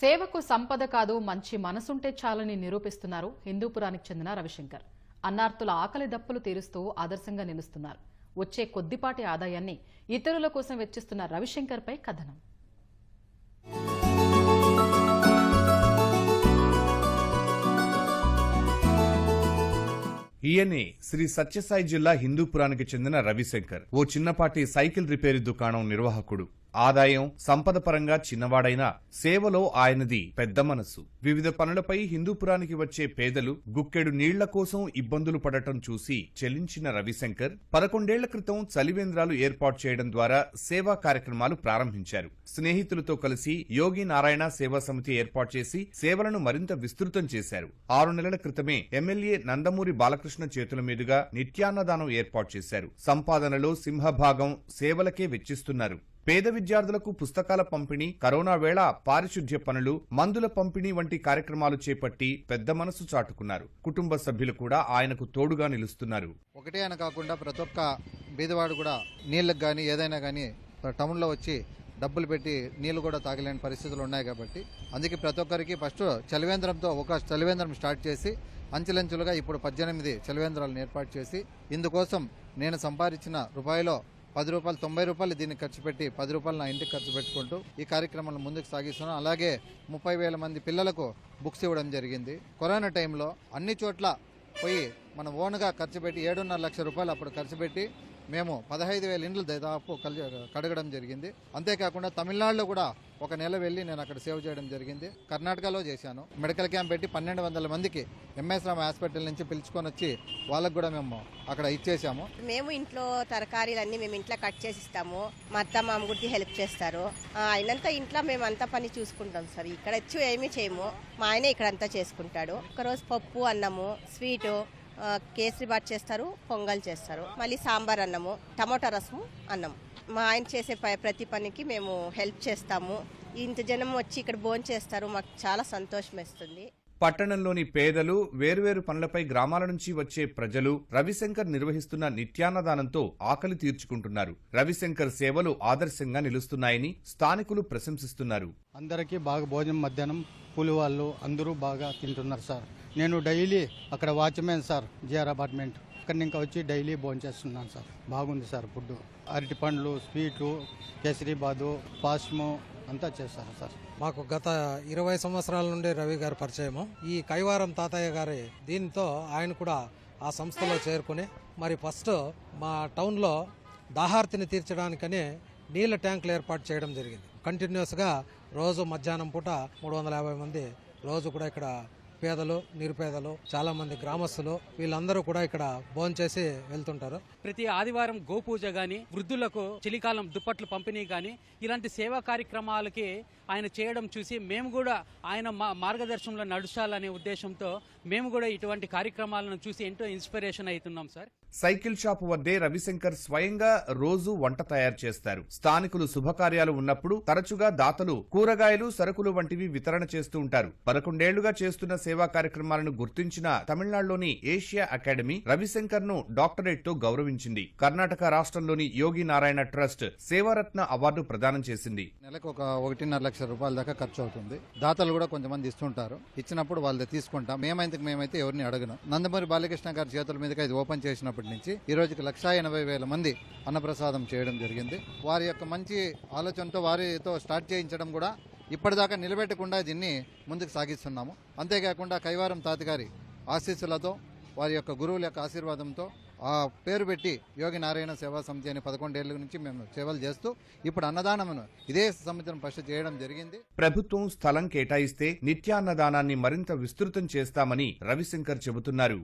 సేవకు సంపద కాదు మంచి మనసుంటే చాలని నిరూపిస్తున్నారు హిందూపురానికి చెందిన రవిశంకర్. అన్నార్తుల ఆకలి దప్పులు తీరుస్తూ ఆదర్శంగా నిలుస్తున్నారు. వచ్చే కొద్దిపాటి ఆదాయాన్ని ఇతరుల కోసం వెచ్చిస్తున్న రవిశంకర్పై కథనం. ఈయనే శ్రీ సత్యసాయి జిల్లా హిందూపురానికి చెందిన రవిశంకర్. ఓ చిన్నపాటి సైకిల్ రిపేర్ దుకాణం నిర్వాహకుడు. ఆదాయం సంపద పరంగా చిన్నవాడైనా సేవలో ఆయనది పెద్ద మనసు వివిధ పనులపై హిందూపురానికి వచ్చే పేదలు గుక్కెడు నీళ్ళ కోసం ఇబ్బందులు పడటం చూసి చెల్లించిన రవిశంకర్ పదకొండేళ్ళ క్రితం చలివేంద్రాలు ఏర్పాటు చేయడం ద్వారా సేవా కార్యక్రమాలు ప్రారంభించారు. స్నేహితులతో కలిసి యోగి నారాయణ సేవా సమితి ఏర్పాటు చేసి సేవలను మరింత విస్తృతం చేశారు. ఆరు నెలల క్రితమే ఎమ్మెల్యే నందమూరి బాలకృష్ణ చేతుల మీదుగా నిత్యాన్నదానం ఏర్పాటు చేశారు. సంపాదనలో సింహభాగం సేవలకే వెచ్చిస్తున్నారు. పేద విద్యార్థులకు పుస్తకాల పంపిణీ కరోనా వేళ పారిశుధ్య పనులు మందుల పంపిణీ వంటి కార్యక్రమాలు చేపట్టి పెద్ద మనసు చాటుకున్నారు. కుటుంబ సభ్యులు కూడా ఆయనకు తోడుగా నిలుస్తున్నారు. ఒకటే అని కాకుండా ప్రతి ఒక్క బీదవాడు కూడా నీళ్ళకి కానీ ఏదైనా కానీ టౌన్లో వచ్చి డబ్బులు పెట్టి నీళ్ళు కూడా తాగలేని పరిస్థితులు ఉన్నాయి కాబట్టి అందుకే ప్రతి ఒక్కరికి ఫస్ట్ చలివేంద్రంతో ఒక చలివేంద్రం స్టార్ట్ చేసి అంచెలంచెలుగా ఇప్పుడు పద్దెనిమిది చలివేంద్రాలను ఏర్పాటు చేసి ఇందుకోసం నేను సంపాదించిన రూపాయలో పది రూపాయలు తొంభై రూపాయలు దీన్ని ఖర్చు పెట్టి పది రూపాయలు నా ఇంటికి ఖర్చు పెట్టుకుంటూ ఈ కార్యక్రమాలను ముందుకు సాగిస్తున్నాను అలాగే ముప్పై వేల మంది పిల్లలకు బుక్స్ ఇవ్వడం జరిగింది. కరోనా టైంలో అన్ని చోట్ల పోయి మనం ఓన్గా ఖర్చు పెట్టి ఏడున్నర లక్ష రూపాయలు అప్పుడు ఖర్చు పెట్టి మేము పదహైదు వేల ఇండ్లు దాదాపు కలి కడగడం జరిగింది. అంతేకాకుండా తమిళనాడులో కూడా ఒక నెల వెళ్ళి నేను అక్కడ సేవ్ చేయడం జరిగింది. కర్ణాటకలో చేశాను. మెడికల్ క్యాంప్ పెట్టి పన్నెండు వందల మందికి ఎంఎస్ రామ్ హాస్పిటల్ నుంచి పిలుచుకొని వచ్చి వాళ్ళకు కూడా మేము అక్కడ ఇచ్చేసాము మేము ఇంట్లో తరకారీలన్నీ మేము ఇంట్లో కట్ చేసి ఇస్తాము. మా అత్త మామ గురించి హెల్ప్ చేస్తారు. ఆయనంతా అయినంత ఇంట్లో మేము అంతా పని చూసుకుంటాం సార్. ఇక్కడ వచ్చి ఏమీ చేయము. మా ఆయన ఇక్కడ అంతా చేసుకుంటాడు. ఒకరోజు పప్పు అన్నము స్వీటు కేసరి బాత్ చేస్తారు పొంగల్ చేస్తారు. మళ్ళీ సాంబార్ అన్నము టమాటా రసము అన్నం. మా ఆయన చేసే ప- ప్రతి పనికి మేము హెల్ప్ చేస్తాము. ఇంత జనం వచ్చి ఇక్కడ భోజనం చేస్తారు మాకు చాలా సంతోషం వేస్తుంది. పట్టణంలోని పేదలు వేర్వేరు పనులపై గ్రామాల నుంచి వచ్చే ప్రజలు రవిశంకర్ నిర్వహిస్తున్న నిత్యాన్నదానంతో ఆకలి తీర్చుకుంటున్నారు. రవిశంకర్ సేవలు ఆదర్శంగా నిలుస్తున్నాయని స్థానికులు ప్రశంసిస్తున్నారు. అందరికీ బాగా భోజనం మధ్యాహ్నం కూలి వాళ్ళు అందరూ బాగా తింటున్నారు సార్. నేను డైలీ అక్కడ వాచ్మెన్ సార్ జిఆర్ అపార్ట్మెంట్. అక్కడ ఇంకా వచ్చి డైలీ భోంచేస్తున్నాను సార్. బాగుంది సార్ ఫుడ్ అరటి పండ్లు స్వీట్లు కేసరీబాదు పాస్ము అంతా చేస్తారు సార్. మాకు గత ఇరవై సంవత్సరాల నుండి రవి గారు పరిచయము. ఈ కైవారం తాతయ్య గారి దీంతో ఆయన కూడా ఆ సంస్థలో చేరుకుని మరి ఫస్ట్ మా టౌన్లో దాహార్తిని తీర్చడానికని నీళ్ళ ట్యాంకులు ఏర్పాటు చేయడం జరిగింది. కంటిన్యూస్గా రోజు మధ్యాహ్నం పూట మూడు వందల యాభై మంది రోజు కూడా ఇక్కడ పేదలు నిరుపేదలు చాలా మంది గ్రామస్తులు వీళ్ళందరూ కూడా ఇక్కడ భోంచేసి వెళ్తుంటారు. ప్రతి ఆదివారం గోపూజ గాని వృద్ధులకు చలికాలం దుప్పట్లు పంపిణీ గాని ఇలాంటి సేవా కార్యక్రమాలకి ఆయన చేయడం చూసి మేము కూడా ఆయన మా మార్గదర్శనంలో నడుచాలనే ఉద్దేశంతో మేము కూడా ఇటువంటి కార్యక్రమాలను చూసి ఎంతో ఇన్స్పిరేషన్ అవుతున్నాం సార్. సైకిల్ షాపు వద్దే రవిశంకర్ స్వయంగా రోజు వంట తయారు చేస్తారు. స్థానికులు శుభకార్యాలు ఉన్నప్పుడు తరచుగా దాతలు కూరగాయలు సరుకులు వంటివి వితరణ చేస్తూ ఉంటారు. పదకొండేళ్ళుగా చేస్తున్న సేవా కార్యక్రమాలను గుర్తించిన తమిళనాడులోని ఏషియా అకాడమీ రవిశంకర్ను డాక్టరేట్తో గౌరవించింది. కర్ణాటక రాష్ట్రంలోని యోగి నారాయణ ట్రస్ట్ సేవారత్న అవార్డు ప్రదానం చేసింది. నెలకు ఒక ఒకటిన్నర లక్షల రూపాయల దాకా ఖర్చు అవుతుంది. దాతలు కూడా కొంతమంది ఇస్తుంటారు. ఇచ్చినప్పుడు వాళ్ళది తీసుకుంటాం. మేమైతే మేమైతే ఎవరిని అడగను. నందమూరి బాలకృష్ణ గారి చేతుల మీదకి ఇది ఓపెన్ చేసినప్పటి నుంచి ఈ రోజుకి లక్షా ఎనభై వేల మంది అన్నప్రసాదం చేయడం జరిగింది. వారి యొక్క మంచి ఆలోచనతో వారితో స్టార్ట్ చేయించడం కూడా ఇప్పటిదాకా నిలబెట్టకుండా దీన్ని ముందుకు సాగిస్తున్నాము. అంతేకాకుండా కైవారం తాతగారి ఆశీస్సులతో వారి యొక్క గురువుల యొక్క ఆశీర్వాదంతో ఆ పేరు పెట్టి యోగి నారాయణ సేవా సమితి అని పదకొండేళ్ళ నుంచి మేము సేవలు చేస్తూ ఇప్పుడు అన్నదానమును ఇదే సమితిని ఫస్ట్ చేయడం జరిగింది. ప్రభుత్వం స్థలం కేటాయిస్తే నిత్యాన్నదానాన్ని మరింత విస్తృతం చేస్తామని రవిశంకర్ చెబుతున్నారు.